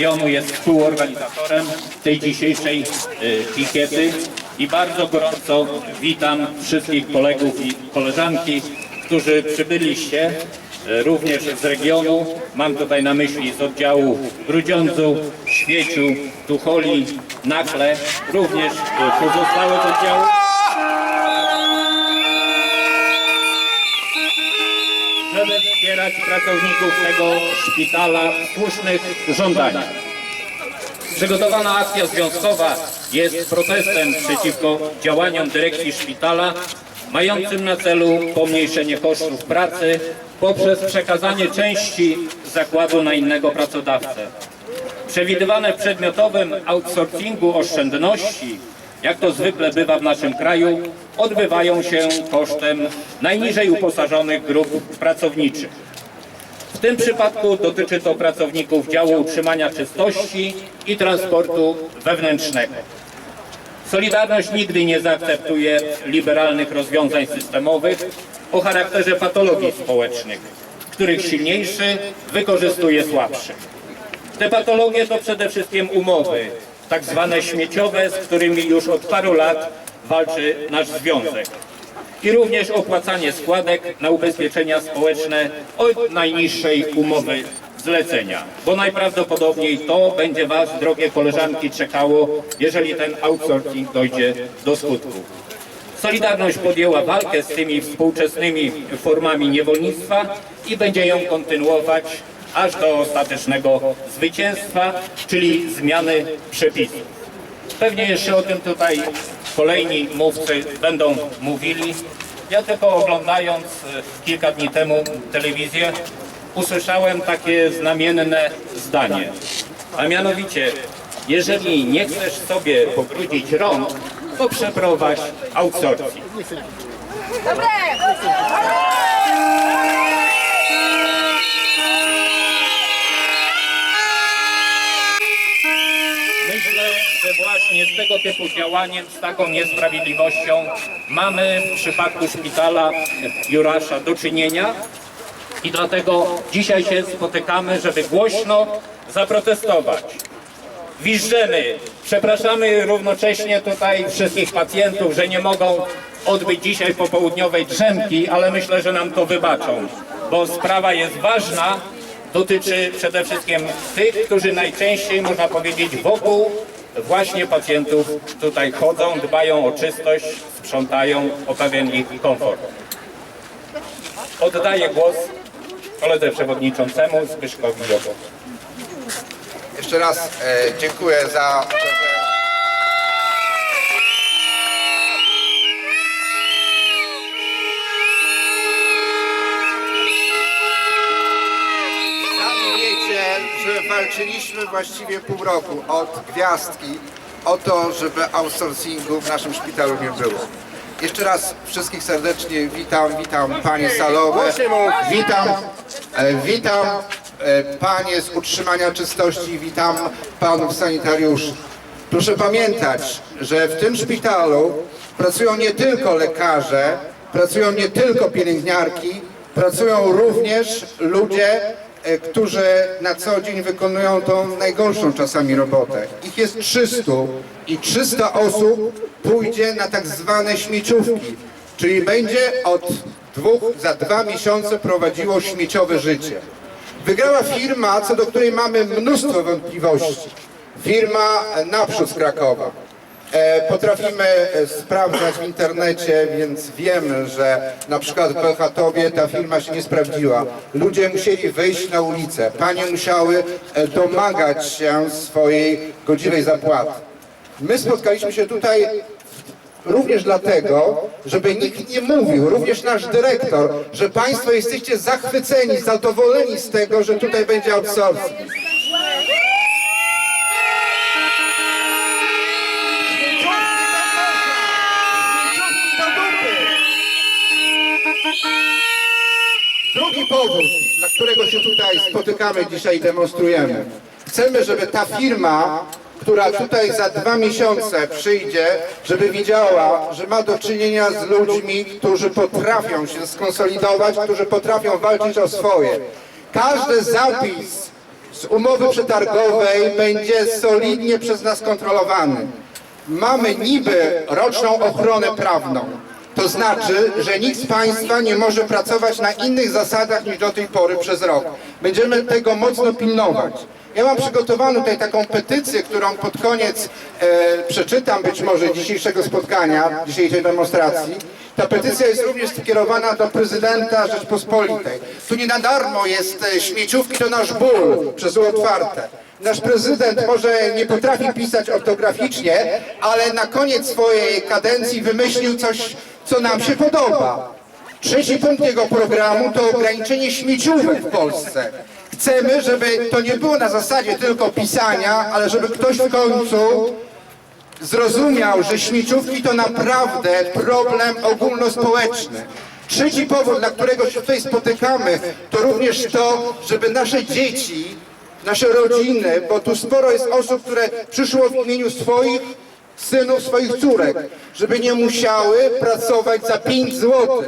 regionu jest współorganizatorem tej dzisiejszej y, pikiety i bardzo gorąco witam wszystkich kolegów i koleżanki, którzy przybyliście y, również z regionu. Mam tutaj na myśli z oddziału Grudziądzu, Świeciu, Tucholi, Nakle, również y, pozostałych żeby wspierać pracowników tego szpitala w słusznych żądaniach. Przygotowana akcja związkowa jest protestem przeciwko działaniom dyrekcji szpitala, mającym na celu pomniejszenie kosztów pracy poprzez przekazanie części zakładu na innego pracodawcę. Przewidywane w przedmiotowym outsourcingu oszczędności, jak to zwykle bywa w naszym kraju, odbywają się kosztem najniżej uposażonych grup pracowniczych. W tym przypadku dotyczy to pracowników działu utrzymania czystości i transportu wewnętrznego. Solidarność nigdy nie zaakceptuje liberalnych rozwiązań systemowych o charakterze patologii społecznych, których silniejszy wykorzystuje słabszych. Te patologie to przede wszystkim umowy, tak zwane śmieciowe, z którymi już od paru lat walczy nasz związek. I również opłacanie składek na ubezpieczenia społeczne od najniższej umowy zlecenia. Bo najprawdopodobniej to będzie Was, drogie koleżanki, czekało, jeżeli ten outsourcing dojdzie do skutku. Solidarność podjęła walkę z tymi współczesnymi formami niewolnictwa i będzie ją kontynuować aż do ostatecznego zwycięstwa, czyli zmiany przepisów. Pewnie jeszcze o tym tutaj kolejni mówcy będą mówili. Ja tylko oglądając e, kilka dni temu telewizję usłyszałem takie znamienne zdanie. A mianowicie, jeżeli nie chcesz sobie pobrudzić rąk, to przeprowadź outsourcing. Myślę, właśnie z tego typu działaniem, z taką niesprawiedliwością mamy w przypadku szpitala Jurasza do czynienia i dlatego dzisiaj się spotykamy, żeby głośno zaprotestować. Wiżdżemy, przepraszamy równocześnie tutaj wszystkich pacjentów, że nie mogą odbyć dzisiaj popołudniowej drzemki, ale myślę, że nam to wybaczą, bo sprawa jest ważna, dotyczy przede wszystkim tych, którzy najczęściej, można powiedzieć, wokół właśnie pacjentów tutaj chodzą, dbają o czystość, sprzątają, o pewien ich komfort. Oddaję głos koledze przewodniczącemu Zbyszkowi Jokowi. Jeszcze raz e, dziękuję za walczyliśmy właściwie pół roku od gwiazdki o to, żeby outsourcingu w naszym szpitalu nie było. Jeszcze raz wszystkich serdecznie witam, witam panie salowe, witam, e, witam e, panie z utrzymania czystości, witam panów sanitariuszy. Proszę pamiętać, że w tym szpitalu pracują nie tylko lekarze, pracują nie tylko pielęgniarki, pracują również ludzie, którzy na co dzień wykonują tą najgorszą czasami robotę. Ich jest 300 i 300 osób pójdzie na tak zwane śmieciówki, czyli będzie od dwóch, za dwa miesiące prowadziło śmieciowe życie. Wygrała firma, co do której mamy mnóstwo wątpliwości. Firma Naprzód z Krakowa. E, Potrafimy e, sprawdzać w internecie, więc wiemy, że na przykład w Bełchatowie ta firma się nie sprawdziła. Ludzie musieli wyjść na ulicę, panie musiały e, domagać się swojej godziwej zapłaty. My spotkaliśmy się tutaj również dlatego, żeby nikt nie mówił, również nasz dyrektor, że Państwo jesteście zachwyceni, zadowoleni z tego, że tutaj będzie outsourcing. Drugi powód, dla którego się tutaj spotykamy dzisiaj i demonstrujemy. Chcemy, żeby ta firma, która tutaj za dwa miesiące przyjdzie, żeby widziała, że ma do czynienia z ludźmi, którzy potrafią się skonsolidować, którzy potrafią walczyć o swoje. Każdy zapis z umowy przetargowej będzie solidnie przez nas kontrolowany. Mamy niby roczną ochronę prawną. To znaczy, że nikt z Państwa nie może pracować na innych zasadach niż do tej pory przez rok. Będziemy tego mocno pilnować. Ja mam przygotowaną tutaj taką petycję, którą pod koniec e, przeczytam być może dzisiejszego spotkania, dzisiejszej demonstracji. Ta petycja jest również skierowana do prezydenta Rzeczpospolitej. Tu nie na darmo jest e, śmieciówki, to nasz ból przez otwarte. Nasz prezydent może nie potrafi pisać ortograficznie, ale na koniec swojej kadencji wymyślił coś, co nam się podoba. Trzeci punkt jego programu to ograniczenie śmieciówek w Polsce. Chcemy, żeby to nie było na zasadzie tylko pisania, ale żeby ktoś w końcu zrozumiał, że śmieciówki to naprawdę problem ogólnospołeczny. Trzeci powód, dla którego się tutaj spotykamy, to również to, żeby nasze dzieci, nasze rodziny, bo tu sporo jest osób, które przyszło w imieniu swoich synów, swoich córek, żeby nie musiały pracować za 5 zł.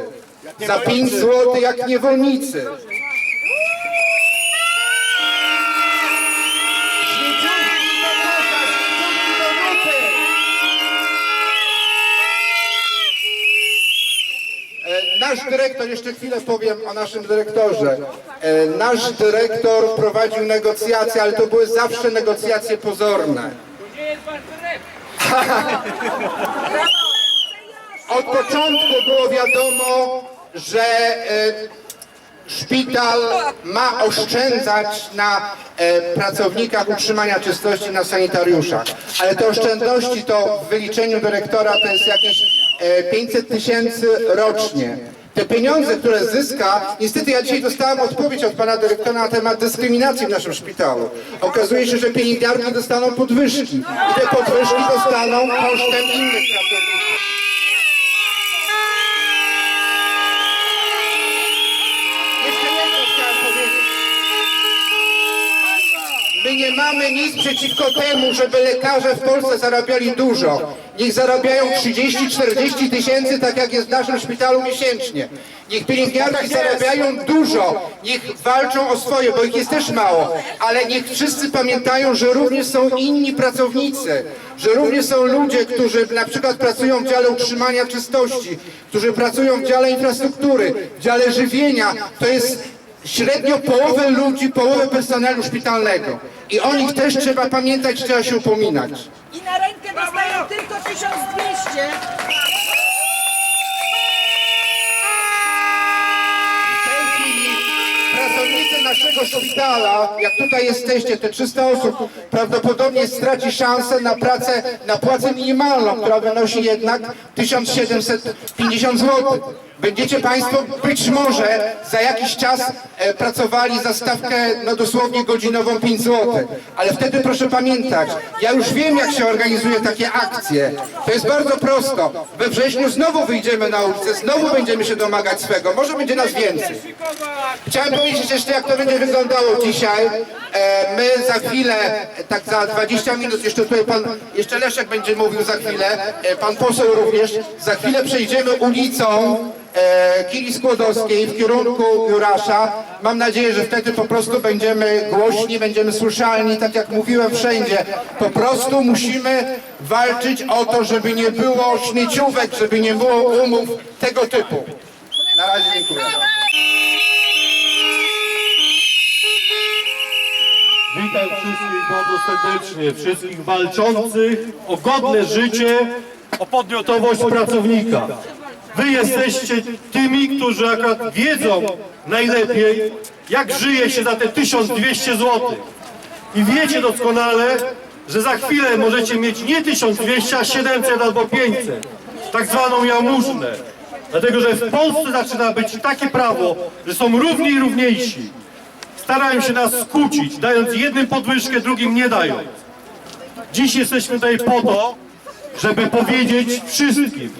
Za 5 zł jak niewolnicy. E, Nasz dyrektor, jeszcze chwilę powiem o naszym dyrektorze. E, Nasz dyrektor prowadził negocjacje, ale to były zawsze negocjacje pozorne. Od początku było wiadomo, że e, szpital ma oszczędzać na e, pracownikach utrzymania czystości, na sanitariuszach. Ale te oszczędności to w wyliczeniu dyrektora to jest jakieś e, 500 tysięcy rocznie. Te pieniądze, które zyska, niestety ja dzisiaj dostałem odpowiedź od pana dyrektora na temat dyskryminacji w naszym szpitalu. Okazuje się, że pielęgniarki dostaną podwyżki. I te podwyżki dostaną kosztem innych pracowników. My nie mamy nic przeciwko temu, żeby lekarze w Polsce zarabiali dużo. Niech zarabiają 30-40 tysięcy, tak jak jest w naszym szpitalu miesięcznie. Niech pielęgniarki zarabiają dużo, niech walczą o swoje, bo ich jest też mało. Ale niech wszyscy pamiętają, że również są inni pracownicy, że również są ludzie, którzy na przykład pracują w dziale utrzymania czystości, którzy pracują w dziale infrastruktury, w dziale żywienia. To jest średnio połowę ludzi, połowę personelu szpitalnego. I o nich też trzeba pamiętać, trzeba się upominać. I na rękę dostają tylko 1200. W tej chwili pracownicy naszego szpitala, jak tutaj jesteście, te 300 osób, prawdopodobnie straci szansę na pracę, na płacę minimalną, która wynosi jednak 1750 zł. Będziecie Państwo być może za jakiś czas e, pracowali za stawkę no dosłownie godzinową 5 zł. Ale wtedy proszę pamiętać, ja już wiem jak się organizuje takie akcje. To jest bardzo prosto. We wrześniu znowu wyjdziemy na ulicę, znowu będziemy się domagać swego. Może będzie nas więcej. Chciałem powiedzieć jeszcze, jak to będzie wyglądało dzisiaj. E, my za chwilę, tak za 20 minut, jeszcze tutaj pan, jeszcze Leszek będzie mówił za chwilę, e, pan poseł również, za chwilę przejdziemy ulicą e, Kili Skłodowskiej w kierunku Jurasza. Mam nadzieję, że wtedy po prostu będziemy głośni, będziemy słyszalni, tak jak mówiłem wszędzie. Po prostu musimy walczyć o to, żeby nie było śmieciówek, żeby nie było umów tego typu. Na razie dziękuję. Witam wszystkich bardzo serdecznie, wszystkich walczących o godne życie, o podmiotowość pracownika. Wy jesteście tymi, którzy akurat wiedzą najlepiej, jak żyje się za te 1200 zł. I wiecie doskonale, że za chwilę możecie mieć nie 1200, a 700 albo 500. Tak zwaną jałmużnę. Dlatego, że w Polsce zaczyna być takie prawo, że są równi i równiejsi starają się nas skłócić, dając jednym podwyżkę, drugim nie dając. Dziś jesteśmy tutaj po to, żeby powiedzieć wszystkim,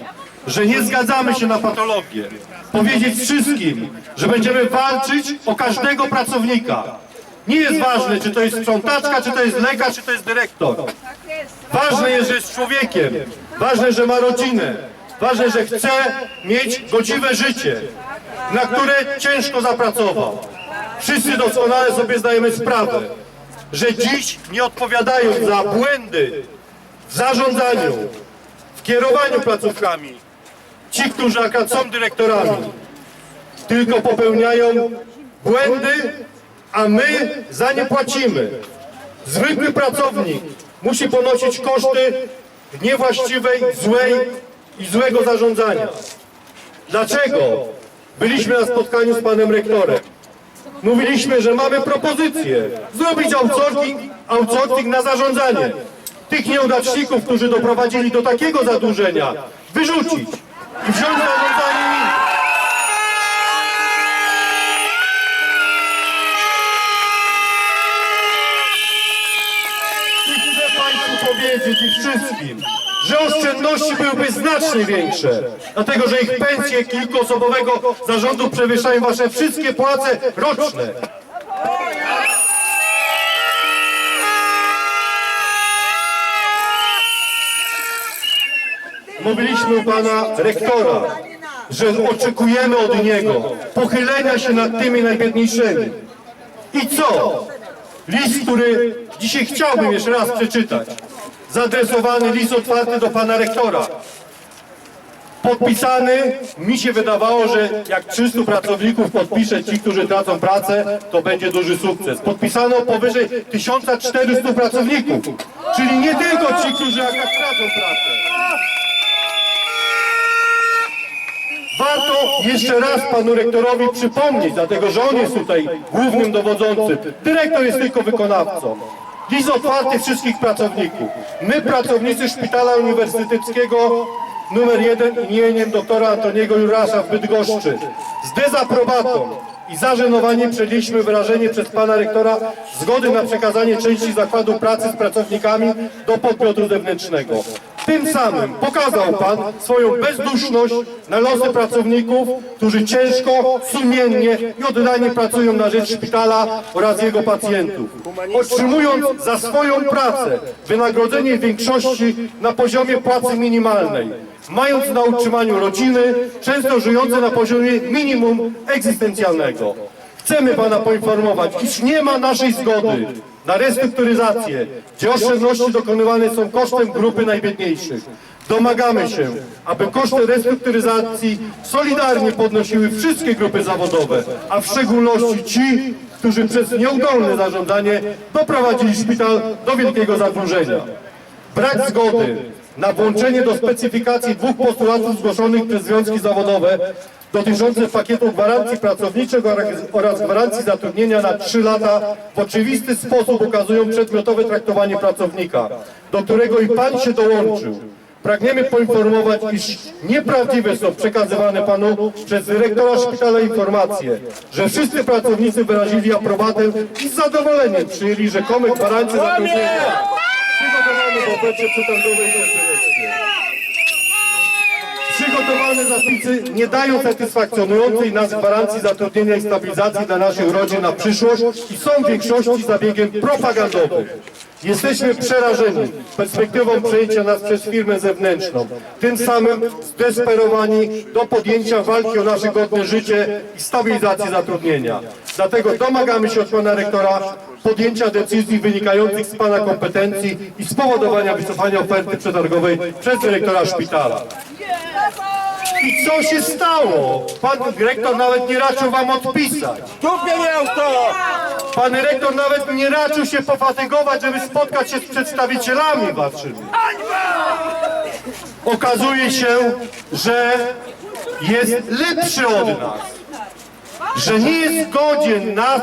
że nie zgadzamy się na patologię. Powiedzieć wszystkim, że będziemy walczyć o każdego pracownika. Nie jest ważne, czy to jest sprzątaczka, czy to jest lekarz, czy to jest dyrektor. Ważne jest, że jest człowiekiem. Ważne, że ma rodzinę. Ważne, że chce mieć godziwe życie, na które ciężko zapracował. Wszyscy doskonale sobie zdajemy sprawę, że dziś nie odpowiadają za błędy w zarządzaniu, w kierowaniu placówkami, ci, którzy akurat są dyrektorami, tylko popełniają błędy, a my za nie płacimy. Zwykły pracownik musi ponosić koszty niewłaściwej, złej i złego zarządzania. Dlaczego? Byliśmy na spotkaniu z panem rektorem. Mówiliśmy, że mamy propozycję zrobić outsourcing, outsourcing na zarządzanie. Tych nieudaczników, którzy doprowadzili do takiego zadłużenia, wyrzucić wziąć zarządzanie innych. I chcę Państwu powiedzieć i wszystkim, że oszczędności byłyby znacznie większe, dlatego że ich pensje kilkuosobowego zarządu przewyższają Wasze wszystkie płace roczne. Mówiliśmy u Pana rektora, że oczekujemy od niego pochylenia się nad tymi najbiedniejszymi. I co? List, który dzisiaj chciałbym jeszcze raz przeczytać. Zaadresowany list otwarty do pana rektora. Podpisany, mi się wydawało, że jak 300 pracowników podpisze ci, którzy tracą pracę, to będzie duży sukces. Podpisano powyżej 1400 pracowników, czyli nie tylko ci, którzy jak tracą pracę. Warto jeszcze raz panu rektorowi przypomnieć, dlatego że on jest tutaj głównym dowodzącym. Dyrektor jest tylko wykonawcą. List otwarty wszystkich pracowników. My, pracownicy Szpitala Uniwersyteckiego numer 1 imieniem doktora Antoniego Jurasza w Bydgoszczy z dezaprobatą i zażenowaniem przyjęliśmy wyrażenie przez pana rektora zgody na przekazanie części zakładu pracy z pracownikami do podmiotu zewnętrznego. Tym samym pokazał Pan swoją bezduszność na losy pracowników, którzy ciężko, sumiennie i oddanie pracują na rzecz szpitala oraz jego pacjentów. Otrzymując za swoją pracę wynagrodzenie większości na poziomie płacy minimalnej. Mając na utrzymaniu rodziny, często żyjące na poziomie minimum egzystencjalnego. Chcemy Pana poinformować, iż nie ma naszej zgody na restrukturyzację, gdzie oszczędności dokonywane są kosztem grupy najbiedniejszych. Domagamy się, aby koszty restrukturyzacji solidarnie podnosiły wszystkie grupy zawodowe, a w szczególności ci, którzy przez nieudolne zarządzanie doprowadzili szpital do wielkiego zadłużenia. Brak zgody na włączenie do specyfikacji dwóch postulatów zgłoszonych przez związki zawodowe dotyczących pakietu gwarancji pracowniczych oraz- gwarancji zatrudnienia na 3 lata w oczywisty sposób ukazują przedmiotowe traktowanie pracownika, do którego i Pan się dołączył. Pragniemy poinformować, iż nieprawdziwe są przekazywane Panu przez dyrektora szpitala informacje, że wszyscy pracownicy wyrazili aprobatę i z zadowoleniem przyjęli rzekome gwarancje zatrudnienia przygotowane w ofercie przetargowej. Przygotowane zapisy nie dają satysfakcjonującej nas gwarancji zatrudnienia i stabilizacji dla naszych rodzin na przyszłość i są w większości zabiegiem propagandowym. Jesteśmy przerażeni perspektywą przejęcia nas przez firmę zewnętrzną. Tym samym zdesperowani do podjęcia walki o nasze godne życie i stabilizacji zatrudnienia. Dlatego domagamy się od pana rektora podjęcia decyzji wynikających z pana kompetencji i spowodowania wycofania oferty przetargowej przez dyrektora szpitala. I co się stało? Pan dyrektor nawet nie raczył wam odpisać. Dupie miał to! Pan rektor nawet nie raczył się pofatygować, żeby spotkać się z przedstawicielami waszymi. Okazuje się, że jest lepszy od nas. Że nie jest godzien nas,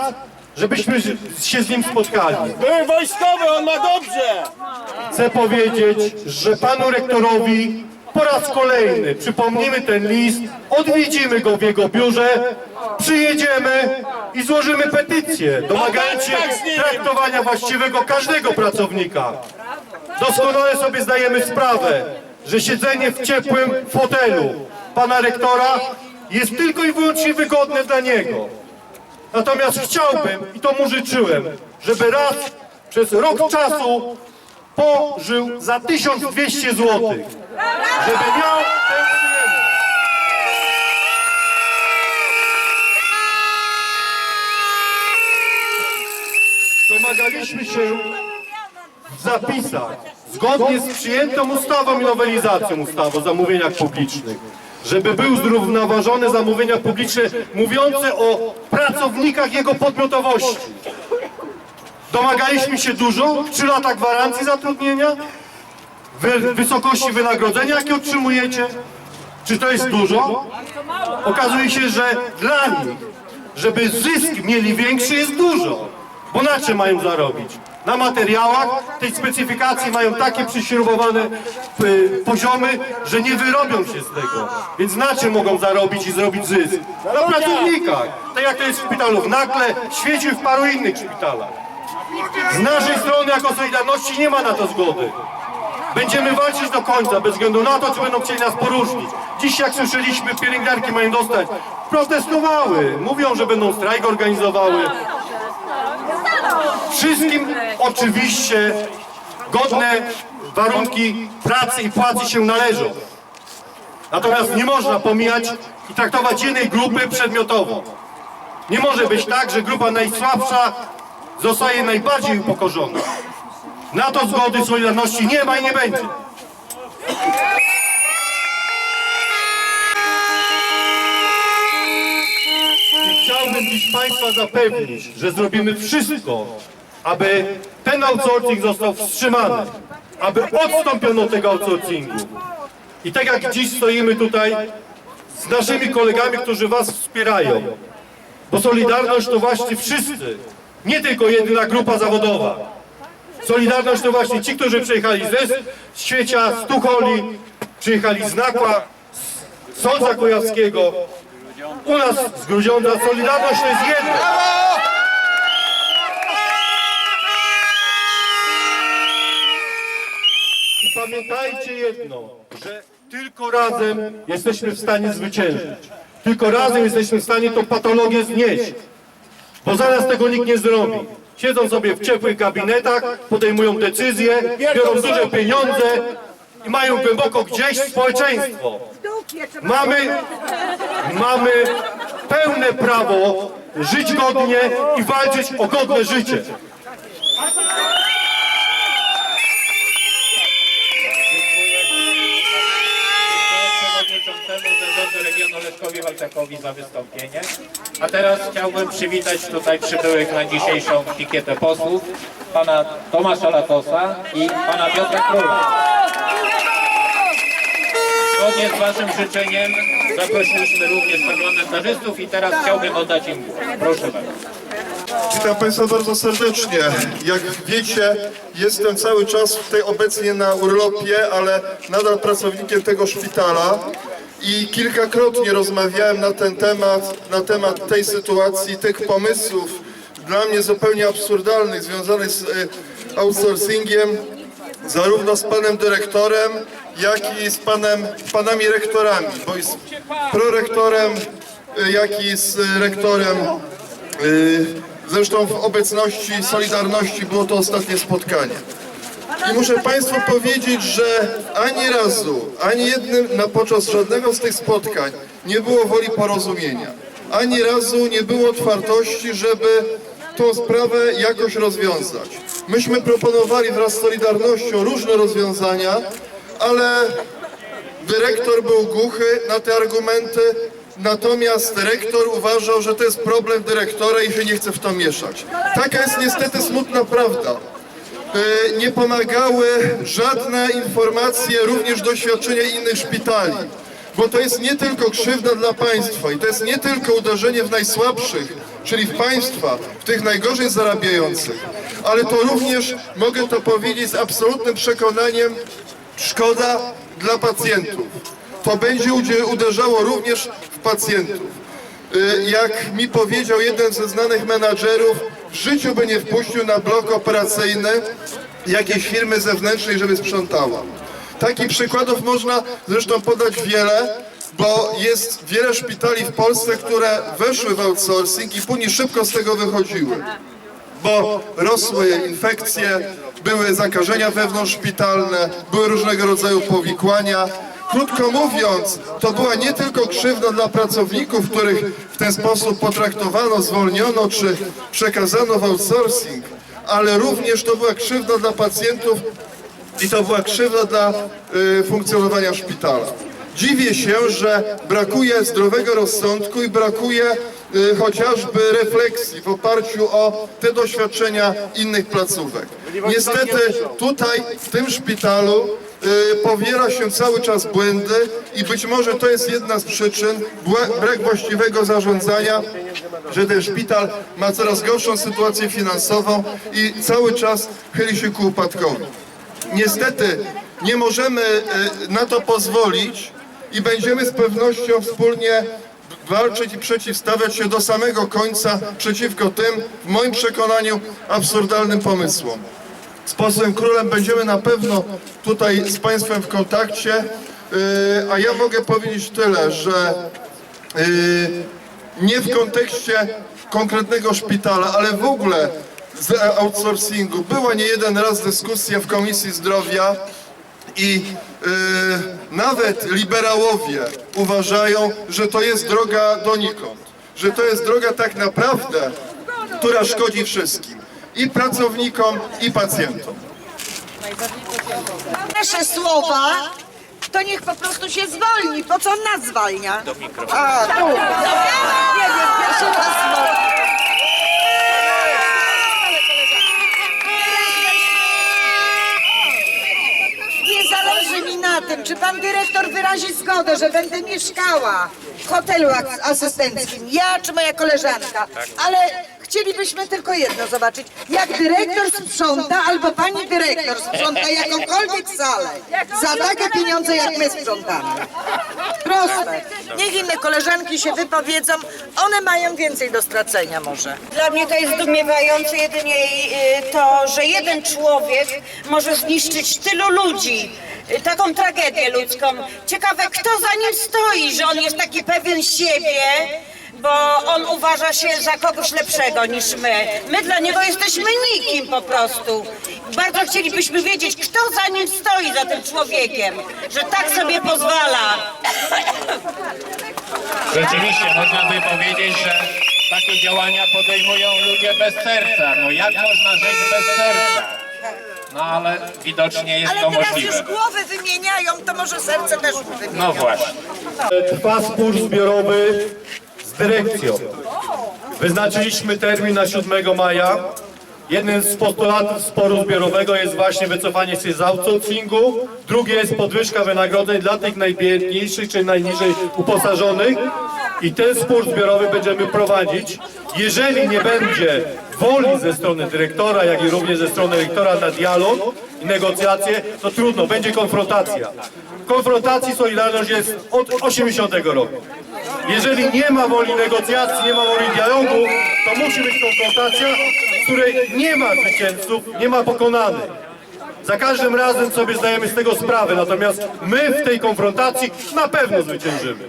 żebyśmy się z nim spotkali. Był wojskowy, on ma dobrze! Chcę powiedzieć, że panu rektorowi po raz kolejny przypomnimy ten list, odwiedzimy go w jego biurze, przyjedziemy i złożymy petycję domagając się tak traktowania właściwego każdego pracownika. Doskonale sobie zdajemy sprawę, że siedzenie w ciepłym fotelu pana rektora jest tylko i wyłącznie wygodne dla niego. Natomiast chciałbym, i to mu życzyłem, żeby raz przez rok czasu pożył za 1200 zł. Żeby miał tę przyjemność. domagaliśmy się w zapisach, zgodnie z przyjętą ustawą i nowelizacją ustawy o zamówieniach publicznych, żeby był zrównoważone zamówienia publiczne mówiące o pracownikach jego podmiotowości. Domagaliśmy się dużo, 3 lata gwarancji zatrudnienia, wy, wysokości wynagrodzenia, jakie otrzymujecie. Czy to jest dużo? Okazuje się, że dla nich, żeby zysk mieli większy, jest dużo. Bo na czym mają zarobić? Na materiałach tej specyfikacji mają takie przyśrubowane y, poziomy, że nie wyrobią się z tego. Więc na czym mogą zarobić i zrobić zysk? Na pracownikach. Tak jak to jest w szpitalu w Nakle, w w paru innych szpitalach. Z naszej strony jako Solidarności nie ma na to zgody. Będziemy walczyć do końca, bez względu na to, czy będą chcieli nas poróżnić. Dziś, jak słyszeliśmy, pielęgniarki mają dostać. Protestowały. Mówią, że będą strajk organizowały. Wszystkim oczywiście godne warunki pracy i płacy się należą. Natomiast nie można pomijać i traktować jednej grupy przedmiotowo. Nie może być tak, że grupa najsłabsza zostaje najbardziej upokorzona. Na to zgody Solidarności nie ma i nie będzie. I chciałbym dziś Państwa zapewnić, że zrobimy wszystko, aby ten outsourcing został wstrzymany, aby odstąpiono od tego outsourcingu. I tak jak dziś stoimy tutaj z naszymi kolegami, którzy Was wspierają, bo Solidarność to właśnie wszyscy, nie tylko jedyna grupa zawodowa. Solidarność to właśnie ci, którzy przyjechali ze Świecia, z Tucholi, przyjechali z Nakła, z Sądza Kujawskiego, u nas z Grudziądza. Solidarność to jest jedno. Pamiętajcie jedno, że tylko razem jesteśmy w stanie zwyciężyć. Tylko razem jesteśmy w stanie tą patologię znieść. Bo zaraz tego nikt nie zrobi. Siedzą sobie w ciepłych gabinetach, podejmują decyzje, biorą duże pieniądze i mają głęboko gdzieś społeczeństwo. Mamy, mamy pełne prawo żyć godnie i walczyć o godne życie. Zarządu regionu Leszkowi Walczakowi za wystąpienie. A teraz chciałbym przywitać tutaj przybyłych na dzisiejszą pikietę posłów, pana Tomasza Latosa i pana Piotra Króla. Zgodnie z waszym życzeniem zaprosiliśmy również parlamentarzystów i teraz chciałbym oddać im głos. Proszę bardzo. Witam Państwa bardzo serdecznie. Jak wiecie, jestem cały czas tutaj obecnie na urlopie, ale nadal pracownikiem tego szpitala i kilkakrotnie rozmawiałem na ten temat, na temat tej sytuacji, tych pomysłów dla mnie zupełnie absurdalnych związanych z e, outsourcingiem, zarówno z panem dyrektorem, jak i z panem, panami rektorami, bo i z prorektorem, e, jak i z rektorem Yy, Zresztą w obecności Solidarności było to ostatnie spotkanie. I muszę Państwu powiedzieć, że ani razu, ani jednym na podczas żadnego z tych spotkań nie było woli porozumienia. Ani razu nie było otwartości, żeby tą sprawę jakoś rozwiązać. Myśmy proponowali wraz z Solidarnością różne rozwiązania, ale dyrektor był głuchy na te argumenty, natomiast rektor uważał, że to jest problem dyrektora i się nie chce w to mieszać. Taka jest niestety smutna prawda. E, Nie pomagały żadne informacje, również doświadczenia innych szpitali. Bo to jest nie tylko krzywda dla państwa i to jest nie tylko uderzenie w najsłabszych, czyli w państwa, w tych najgorzej zarabiających, ale to również, mogę to powiedzieć z absolutnym przekonaniem, szkoda dla pacjentów. To będzie uderzało również w pacjentów. Y, Jak mi powiedział jeden ze znanych menadżerów, w życiu by nie wpuścił na blok operacyjny jakiejś firmy zewnętrznej, żeby sprzątała. Takich przykładów można zresztą podać wiele, bo jest wiele szpitali w Polsce, które weszły w outsourcing i później szybko z tego wychodziły bo rosły infekcje, były zakażenia wewnątrzszpitalne, były różnego rodzaju powikłania. Krótko mówiąc, to była nie tylko krzywda dla pracowników, których w ten sposób potraktowano, zwolniono czy przekazano w outsourcing, ale również to była krzywda dla pacjentów i to była krzywda dla y, funkcjonowania szpitala. Dziwię się, że brakuje zdrowego rozsądku i brakuje y, chociażby refleksji w oparciu o te doświadczenia innych placówek. Niestety tutaj w tym szpitalu y, powiera się cały czas błędy i być może to jest jedna z przyczyn brak właściwego zarządzania, że ten szpital ma coraz gorszą sytuację finansową i cały czas chyli się ku upadkowi. Niestety nie możemy e, na to pozwolić i będziemy z pewnością wspólnie walczyć i przeciwstawiać się do samego końca przeciwko tym, w moim przekonaniu, absurdalnym pomysłom. Z posłem Królem będziemy na pewno tutaj z Państwem w kontakcie, e, a ja mogę powiedzieć tyle, że e, nie w kontekście konkretnego szpitala, ale w ogóle z outsourcingu. Była nie jeden raz dyskusja w Komisji Zdrowia i y, nawet liberałowie uważają, że to jest droga donikąd, że to jest droga tak naprawdę, która szkodzi wszystkim. I pracownikom, i pacjentom. Nasze słowa, to niech po prostu się zwolni. Po co on nas zwalnia? A, tu. Nie wiem, pierwszy raz mówię. Nie zależy mi na tym, czy pan dyrektor wyrazi zgodę, że będę mieszkała w hotelu asystenckim, ja czy moja koleżanka, ale chcielibyśmy tylko jedno zobaczyć, jak dyrektor sprząta albo pani dyrektor sprząta jakąkolwiek salę za takie pieniądze, jak my sprzątamy. Proste. Niech inne koleżanki się wypowiedzą, one mają więcej do stracenia może. Dla mnie to jest zdumiewające jedynie y, to, że jeden człowiek może zniszczyć tylu ludzi. y, Taką tragedię ludzką. Ciekawe, kto za nim stoi, że on jest taki pewien siebie, bo on uważa się za kogoś lepszego niż my. My dla niego jesteśmy nikim po prostu. Bardzo chcielibyśmy wiedzieć, kto za nim stoi, za tym człowiekiem, że tak sobie pozwala. Rzeczywiście można by powiedzieć, że takie działania podejmują ludzie bez serca. No jak można żyć bez serca? No ale widocznie jest Ale to teraz możliwe. już głowy wymieniają, to może serce też wymienią. No właśnie. Trwa spór zbiorowy dyrekcją. Wyznaczyliśmy termin na 7 maja. Jednym z postulatów sporu zbiorowego jest właśnie wycofanie się z outsourcingu. Drugie jest podwyżka wynagrodzeń dla tych najbiedniejszych czy najniżej uposażonych. I ten spór zbiorowy będziemy prowadzić. Jeżeli nie będzie woli ze strony dyrektora, jak i również ze strony rektora na dialog i negocjacje, to trudno, będzie konfrontacja. Konfrontacji Solidarność jest od 80 roku. Jeżeli nie ma woli negocjacji, nie ma woli dialogu, to musi być konfrontacja, w której nie ma zwycięzców, nie ma pokonanych. Za każdym razem sobie zdajemy z tego sprawę, natomiast my w tej konfrontacji na pewno zwyciężymy.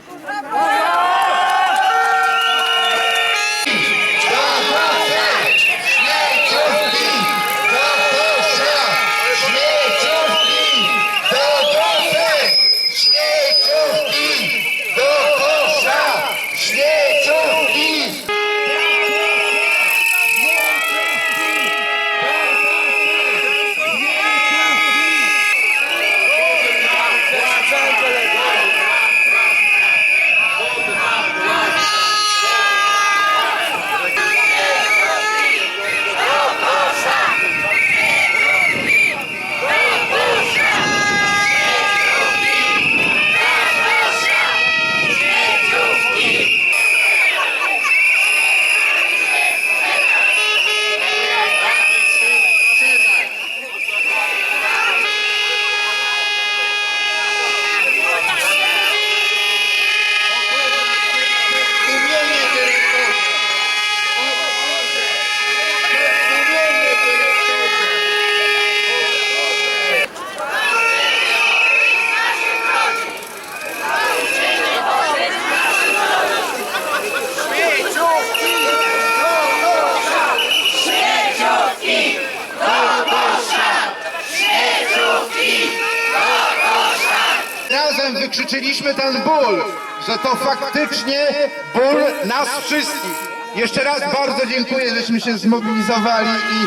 Razem wykrzyczyliśmy ten ból, że to faktycznie ból nas wszystkich. Jeszcze raz bardzo dziękuję, żeśmy się zmobilizowali i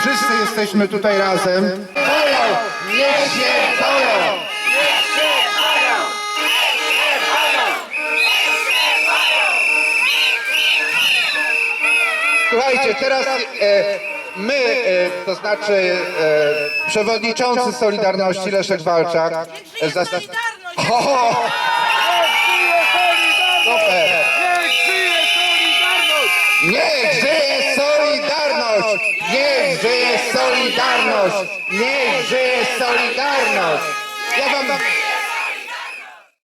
wszyscy jesteśmy tutaj razem. Boją! Niech się boją! Słuchajcie, teraz e, my, e, to znaczy e, przewodniczący Solidarności Leszek Walczak. E, zas... O! Super! Niech żyje Solidarność! Niech żyje Solidarność! Niech żyje Solidarność! Ja wam